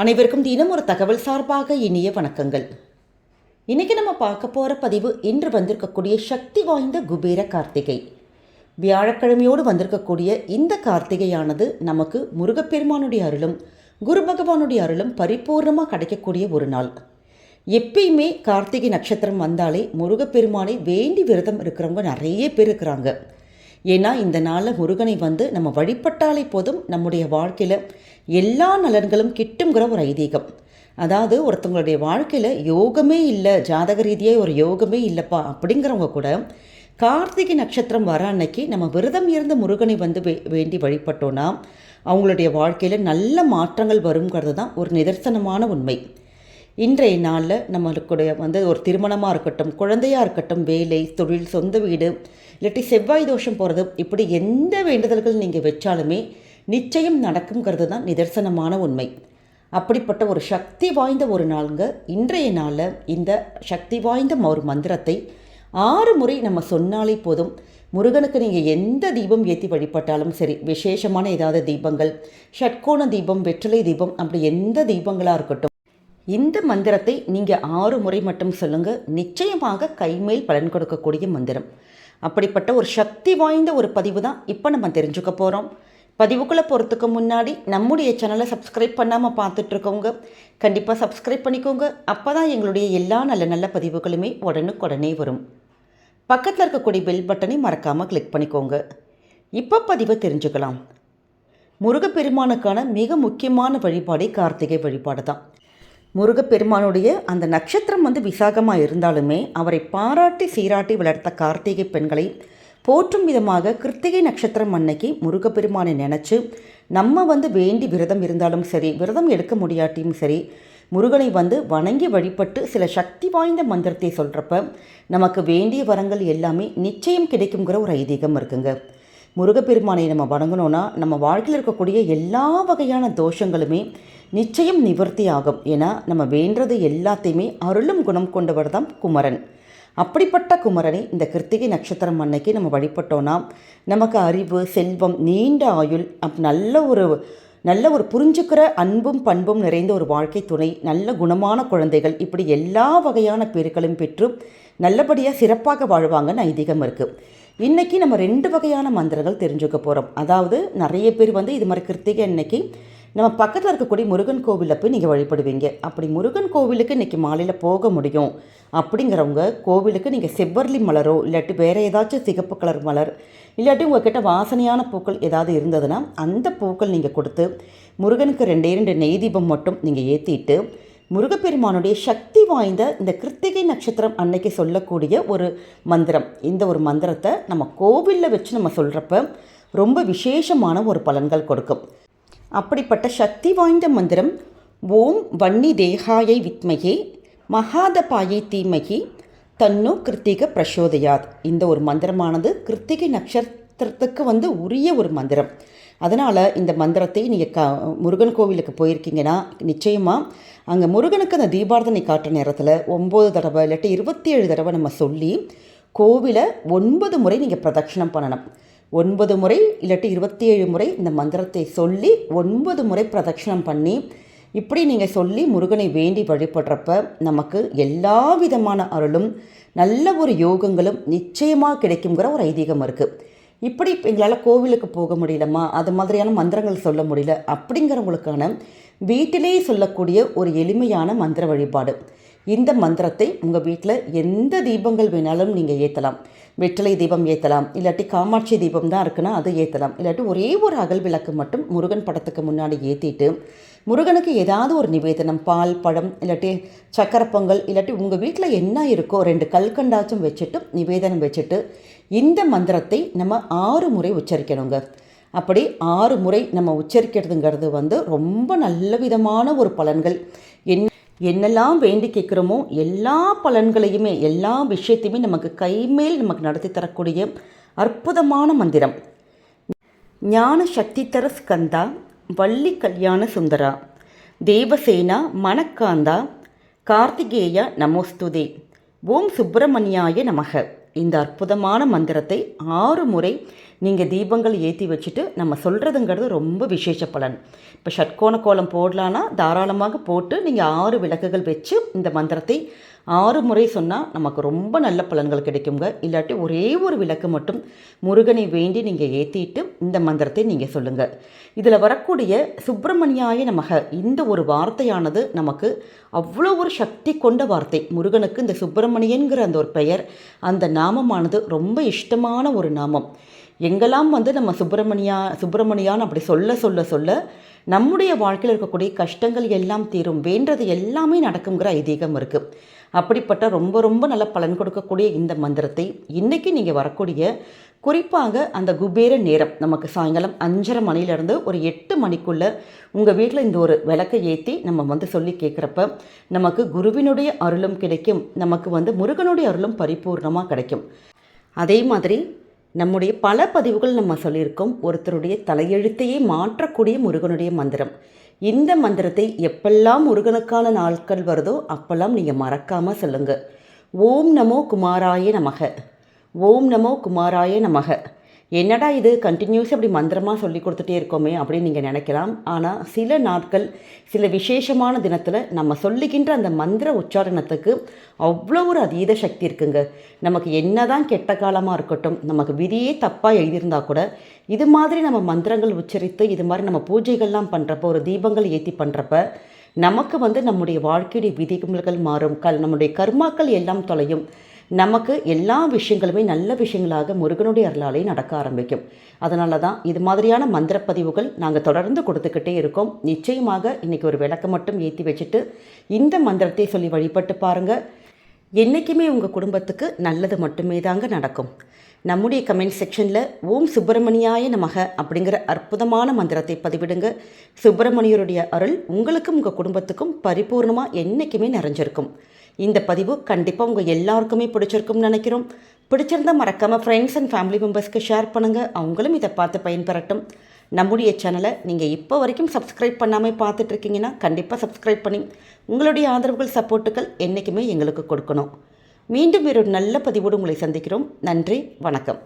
அனைவருக்கும் தினம் ஒரு தகவல் சார்பாக இனிய வணக்கங்கள். இன்றைக்கி நம்ம பார்க்க போகிற பதிவு இன்று வந்திருக்கக்கூடிய சக்தி வாய்ந்த குபேர கார்த்திகை. வியாழக்கிழமையோடு வந்திருக்கக்கூடிய இந்த கார்த்திகையானது நமக்கு முருகப்பெருமானுடைய அருளும் குரு பகவானுடைய அருளும் பரிபூர்ணமாக கிடைக்கக்கூடிய ஒரு நாள். எப்பயுமே கார்த்திகை நட்சத்திரம் வந்தாலே முருகப்பெருமானை வேண்டி விரதம் இருக்கிறவங்க நிறைய பேர் இருக்கிறாங்க. ஏன்னா இந்த நாளில் முருகனை வந்து நம்ம வழிபட்டாலே போதும் நம்முடைய வாழ்க்கையில் எல்லா நலன்களும் கிட்டுங்கிற ஒரு ஐதீகம். அதாவது ஒருத்தவங்களுடைய வாழ்க்கையில் யோகமே இல்லை ஜாதக ரீதியாக ஒரு யோகமே இல்லைப்பா அப்படிங்கிறவங்க கூட கார்த்திகை நட்சத்திரம் வர அன்னைக்கு நம்ம விரதம் இருந்த முருகனை வந்து வே வேண்டி வழிபட்டோன்னா அவங்களுடைய வாழ்க்கையில் நல்ல மாற்றங்கள் வருங்கிறது தான் ஒரு நிதர்சனமான உண்மை. இன்றைய நாளில் நம்மளுக்குடைய வந்து ஒரு திருமணமாக இருக்கட்டும் குழந்தையாக இருக்கட்டும் வேலை தொழில் சொந்த வீடு இல்லாட்டி செவ்வாய் தோஷம் போகிறது இப்படி எந்த வேண்டுதல்கள் நீங்கள் வச்சாலுமே நிச்சயம் நடக்குங்கிறது தான் நிதர்சனமான உண்மை. அப்படிப்பட்ட ஒரு சக்தி வாய்ந்த ஒரு நாளுங்க இன்றைய நாளில் இந்த சக்தி வாய்ந்த ஒரு மந்திரத்தை ஆறு முறை நம்ம சொன்னாலே போதும். முருகனுக்கு நீங்கள் எந்த தீபம் ஏற்றி வழிபட்டாலும் சரி விசேஷமான ஏதாவது தீபங்கள் ஷட்கோண தீபம் வெற்றிலை தீபம் அப்படி எந்த தீபங்களாக இருக்கட்டும் இந்த மந்திரத்தை நீங்கள் ஆறு முறை மட்டும் சொல்லுங்கள் நிச்சயமாக கைமேல் பலன் கொடுக்கக்கூடிய மந்திரம். அப்படிப்பட்ட ஒரு சக்தி வாய்ந்த ஒரு பதிவு தான் இப்போ நம்ம தெரிஞ்சுக்க போகிறோம் பதிவுக்குள்ளே போகிறதுக்கு முன்னாடி நம்முடைய சேனலை சப்ஸ்கிரைப் பண்ணாமல் பார்த்துட்ருக்கவங்க கண்டிப்பாக சப்ஸ்கிரைப் பண்ணிக்கோங்க. அப்போ தான் எங்களுடைய எல்லா நல்ல நல்ல பதிவுகளுமே உடனுக்குடனே வரும். பக்கத்தில் இருக்கக்கூடிய பெல் பட்டனை மறக்காமல் கிளிக் பண்ணிக்கோங்க. இப்போ பதிவை தெரிஞ்சுக்கலாம். முருகப்பெருமானுக்கான மிக முக்கியமான வழிபாடே கார்த்திகை வழிபாடு தான் முருகப்பெருமானுடைய அந்த நட்சத்திரம் வந்து விசாகமாக இருந்தாலுமே அவரை பாராட்டி சீராட்டி வளர்த்த கார்த்திகை பெண்களை போற்றும் விதமாக கிருத்திகை நட்சத்திரம் அன்னைக்கு முருகப்பெருமானை நினச்சி நம்ம வந்து வேண்டி விரதம் இருந்தாலும் சரி விரதம் எடுக்க முடியாட்டியும் சரி முருகனை வந்து வணங்கி வழிபட்டு சில சக்தி வாய்ந்த மந்திரத்தை சொல்கிறப்ப நமக்கு வேண்டிய வரங்கள் எல்லாமே நிச்சயம் கிடைக்குங்கிற ஒரு ஐதீகம் இருக்குங்க. முருகப்பெருமானை நம்ம வணங்கினோன்னா நம்ம வாழ்க்கையில் இருக்கக்கூடிய எல்லா வகையான தோஷங்களுமே நிச்சயம் நிவர்த்தி ஆகும். ஏன்னா நம்ம வேண்டது எல்லாத்தையுமே அருளும் குணம் கொண்டவர் தான் குமரன். அப்படிப்பட்ட குமரனை இந்த கிருத்திகை நட்சத்திரம் அன்னைக்கு நம்ம வழிபட்டோன்னா நமக்கு அறிவு செல்வம் நீண்ட ஆயுள் அப் நல்ல ஒரு நல்ல ஒரு புரிஞ்சுக்கிற அன்பும் பண்பும் நிறைந்த ஒரு வாழ்க்கை துணை நல்ல குணமான குழந்தைகள் இப்படி எல்லா வகையான பேர்களும் பெற்று நல்லபடியாக சிறப்பாக வாழ்வாங்கன்னு ஐதீகம் இருக்குது இன்றைக்கி நம்ம ரெண்டு வகையான மந்திரங்கள் தெரிஞ்சுக்க போகிறோம் அதாவது நிறைய பேர் வந்து இது மாதிரி கிருத்திகை இன்னைக்கு நம்ம பக்கத்தில் இருக்கக்கூடிய முருகன் கோவிலில் போய் நீங்கள் வழிபடுவீங்க. அப்படி முருகன் கோவிலுக்கு இன்றைக்கி மாலையில் போக முடியும். அப்படிங்கிறவங்க கோவிலுக்கு நீங்கள் செவ்வர்லி மலரோ இல்லாட்டி வேறு ஏதாச்சும் சிகப்பு கலர் மலர் இல்லாட்டி உங்கள்கிட்ட வாசனையான பூக்கள் ஏதாவது இருந்ததுன்னா அந்த பூக்கள் நீங்கள் கொடுத்து முருகனுக்கு ரெண்டே ரெண்டு நெய் தீபம் மட்டும் நீங்கள் ஏற்றிட்டு முருகப்பெருமானுடைய சக்தி வாய்ந்த இந்த கிருத்திகை நட்சத்திரம் அன்னைக்கு சொல்லக்கூடிய ஒரு மந்திரம். இந்த ஒரு மந்திரத்தை நம்ம கோவிலில் வச்சு நம்ம சொல்கிறப்ப ரொம்ப விசேஷமான ஒரு பலன்கள் கொடுக்கும். அப்படிப்பட்ட சக்தி வாய்ந்த மந்திரம் ஓம் வன்னி தேகாயை வித்மையே மகாதபாயை தீமகி தன்னு கிருத்திக பிரசோதயாத். இந்த ஒரு மந்திரமானது கிருத்திகை நட்சத்திரத்துக்கு வந்து உரிய ஒரு மந்திரம். அதனால் இந்த மந்திரத்தை நீங்கள் க முருகன் கோவிலுக்கு போயிருக்கீங்கன்னா நிச்சயமாக அங்கே முருகனுக்கு அந்த தீபாரதனை காட்டுற நேரத்தில் ஒம்பது தடவை இல்லாட்டி இருபத்தி ஏழு தடவை நம்ம சொல்லி கோவிலை ஒன்பது முறை நீங்கள் பிரதட்சணம் பண்ணணும். ஒன்பது முறை இல்லாட்டி இருபத்தி ஏழு முறை இந்த மந்திரத்தை சொல்லி ஒன்பது முறை பிரதட்சணம் பண்ணி இப்படி நீங்கள் சொல்லி முருகனை வேண்டி வழிபடுறப்ப நமக்கு எல்லா விதமான அருளும் நல்ல ஒரு யோகங்களும் நிச்சயமாக கிடைக்குங்கிற ஒரு ஐதீகம் இருக்குது இப்படி எங்களால் கோவிலுக்கு போக முடியலம்மா அது மாதிரியான மந்திரங்கள் சொல்ல முடியல அப்படிங்கிறவங்களுக்கான வீட்டிலே சொல்லக்கூடிய ஒரு எளிமையான மந்திர வழிபாடு. இந்த மந்திரத்தை உங்கள் வீட்டில் எந்த தீபங்கள் வேணாலும் நீங்கள் ஏற்றலாம் வெற்றிலை தீபம் ஏற்றலாம் இல்லாட்டி காமாட்சி தீபம் தான் இருக்குன்னா அது ஏற்றலாம் இல்லாட்டி ஒரே ஒரு அகல் விளக்கு மட்டும் முருகன் படத்துக்கு முன்னாடி ஏற்றிட்டு முருகனுக்கு ஏதாவது ஒரு நிவேதனம் பால் பழம் இல்லாட்டி சக்கரை பொங்கல் இல்லாட்டி உங்கள் வீட்டில் என்ன இருக்கோ ரெண்டு கல்கண்டாச்சும் வச்சுட்டு நிவேதனம் வச்சுட்டு இந்த மந்திரத்தை நம்ம ஆறு முறை உச்சரிக்கணுங்க. அப்படி ஆறு முறை நம்ம உச்சரிக்கிறதுங்கிறது வந்து ரொம்ப நல்ல விதமான ஒரு பலன்கள். என் என்னெல்லாம் வேண்டி கேட்குறோமோ எல்லா பலன்களையுமே எல்லா விஷயத்தையுமே நமக்கு கைமேல் நமக்கு நடத்தி தரக்கூடிய அற்புதமான மந்திரம். ஞான சக்தி தர ஸ்கந்தா வள்ளி கல்யாண சுந்தரா தேவசேனா மணக்காந்தா கார்த்திகேயா நமோஸ்துதே. ஓம் சுப்பிரமணியாய நமக. இந்த அற்புதமான மந்திரத்தை ஆறு முறை நீங்கள் தீபங்கள் ஏற்றி வச்சுட்டு நம்ம சொல்கிறதுங்கிறது ரொம்ப விசேஷ பலன். இப்போ ஷட்கோண கோலம் போடலான்னா தாராளமாக போட்டு நீங்கள் ஆறு விளக்குகள் வச்சு இந்த மந்திரத்தை ஆறு முறை சொன்னால் நமக்கு ரொம்ப நல்ல பலன்கள் கிடைக்குங்க. இல்லாட்டி ஒரே ஒரு விளக்கு மட்டும் முருகனை வேண்டி நீங்கள் ஏற்றிட்டு இந்த மந்திரத்தை நீங்கள் சொல்லுங்கள் இதில் வரக்கூடிய சுப்பிரமணியாய நமக இந்த ஒரு வார்த்தையானது நமக்கு அவ்வளோ ஒரு சக்தி கொண்ட வார்த்தை. முருகனுக்கு இந்த சுப்பிரமணியன்கிற அந்த ஒரு பெயர் அந்த நாமமானது ரொம்ப இஷ்டமான ஒரு நாமம். எங்கெல்லாம் வந்து நம்ம சுப்பிரமணியா சுப்பிரமணியான்னு அப்படி சொல்ல சொல்ல சொல்ல நம்முடைய வாழ்க்கையில் இருக்கக்கூடிய கஷ்டங்கள் எல்லாம் தீரும் வேண்டது எல்லாமே நடக்குங்கிற ஐதீகம் இருக்குது அப்படிப்பட்ட ரொம்ப ரொம்ப நல்ல பலன் கொடுக்கக்கூடிய இந்த மந்திரத்தை இன்றைக்கி நீங்கள் வரக்கூடிய குறிப்பாக அந்த குபேர நேரம். நமக்கு சாயங்காலம் அஞ்சரை மணிலேருந்து ஒரு எட்டு மணிக்குள்ளே உங்கள் வீட்டில் இந்த ஒரு விளக்கை ஏற்றி நம்ம வந்து சொல்லி கேட்குறப்ப நமக்கு குருவினுடைய அருளும் கிடைக்கும். நமக்கு வந்து முருகனுடைய அருளும் பரிபூர்ணமாக கிடைக்கும். அதே மாதிரி நம்முடைய பல பதிவுகள் நம்ம சொல்லியிருக்கோம். ஒருத்தருடைய தலையெழுத்தையே மாற்றக்கூடிய முருகனுடைய மந்திரம். இந்த மந்திரத்தை எப்பெல்லாம் முருகனுக்கான நாட்கள் வருதோ அப்பெல்லாம் நீங்கள் மறக்காமல் சொல்லுங்கள் ஓம் நமோ குமாராய நமக. ஓம் நமோ குமாராய நமக. என்னடா இது? கண்டினியூஸ் அப்படி மந்திரமாக சொல்லி கொடுத்துட்டே இருக்கோமே அப்படின்னு நீங்கள் நினைக்கலாம். ஆனால் சில நாட்கள் சில விசேஷமான தினத்தில் நம்ம சொல்லுகின்ற அந்த மந்திர உச்சாரணத்துக்கு அவ்வளோ ஒரு அதீத சக்தி இருக்குங்க. நமக்கு என்ன தான் கெட்ட காலமாக இருக்கட்டும் நமக்கு விதியே தப்பாக எழுதியிருந்தா கூட இது மாதிரி நம்ம மந்திரங்கள் உச்சரித்து இது மாதிரி நம்ம பூஜைகள்லாம் பண்ணுறப்போ ஒரு தீபங்கள் ஏற்றி பண்ணுறப்ப நமக்கு வந்து நம்முடைய வாழ்க்கையுடைய விதிகள் மாறும். கல் நம்முடைய கர்மாக்கள் எல்லாம் தொலையும். நமக்கு எல்லா விஷயங்களுமே நல்ல விஷயங்களாக முருகனுடைய அருளாலே நடக்க ஆரம்பிக்கும். அதனால தான் இது மாதிரியான மந்திரப்பதிவுகள் நாங்கள் தொடர்ந்து கொடுத்துக்கிட்டே இருக்கோம். நிச்சயமாக இன்றைக்கி ஒரு விளக்க மட்டும் ஏற்றி வச்சுட்டு இந்த மந்திரத்தை சொல்லி வழிபட்டு பாருங்கள் என்றைக்குமே உங்கள் குடும்பத்துக்கு நல்லது மட்டுமே தாங்க நடக்கும். நம்முடைய கமெண்ட் செக்ஷனில் ஓம் சுப்பிரமணியாய நமக அப்படிங்கிற அற்புதமான மந்திரத்தை பதிவிடுங்க. சுப்பிரமணியருடைய அருள் உங்களுக்கும் உங்கள் குடும்பத்துக்கும் பரிபூர்ணமாக என்றைக்குமே நிறைஞ்சிருக்கும். இந்த பதிவு கண்டிப்பாக உங்கள் எல்லாருக்குமே பிடிச்சிருக்கும்னு நினைக்கிறோம். பிடிச்சிருந்தால் மறக்காமல் ஃப்ரெண்ட்ஸ் அண்ட் ஃபேமிலி மெம்பர்ஸ்க்கு ஷேர் பண்ணுங்கள் அவங்களும் இதை பார்த்து பயன்பெறட்டும். நம்முடைய சேனலை நீங்கள் இப்போ வரைக்கும் சப்ஸ்கிரைப் பண்ணாமல் பார்த்துட்ருக்கீங்கன்னா கண்டிப்பாக சப்ஸ்கிரைப் பண்ணி உங்களுடைய ஆதரவுகள் சப்போர்ட்டுகள் என்றைக்குமே எங்களுக்கு கொடுக்கணும். மீண்டும் ஒரு நல்ல பதிவோடு உங்களை சந்திக்கிறோம். நன்றி வணக்கம்.